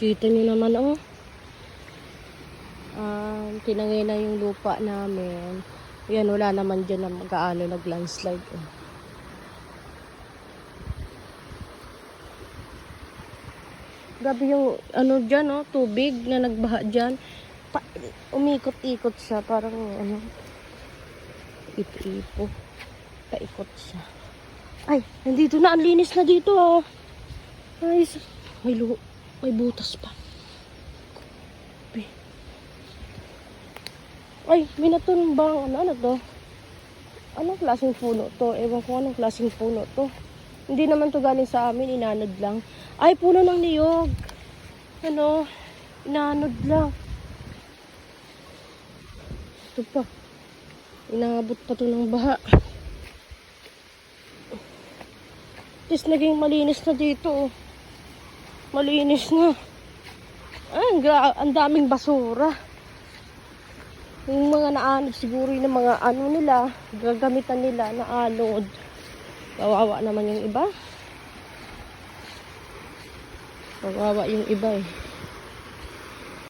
Kita nyo naman, oh. Um, tinangay na yung lupa namin. Yan, wala naman dyan na mag-aano, nag-landslide. Oh. Grabe yung, ano dyan, oh, tubig na nagbaha dyan. Umikot-ikot siya, parang, ano, ipo-ipo. Paikot siya. Ay, nandito na, ang linis na dito, oh. Ay, may, lu may butas pa. Ay, may natumbang, ano, ano to? Anong klaseng puno to? Ewan ko anong klaseng puno to. Hindi naman to galing sa amin, inanod lang. Ay, puno ng niyog. Ano, inanod lang. Ito pa. Inaabot pa to ng baha. Tapos naging malinis na dito. oh. Malinis na. Ay, ang, daming basura. Yung mga naanod siguro yung mga ano nila, gagamitan nila na anod. Kawawa naman yung iba. Kawawa yung iba eh.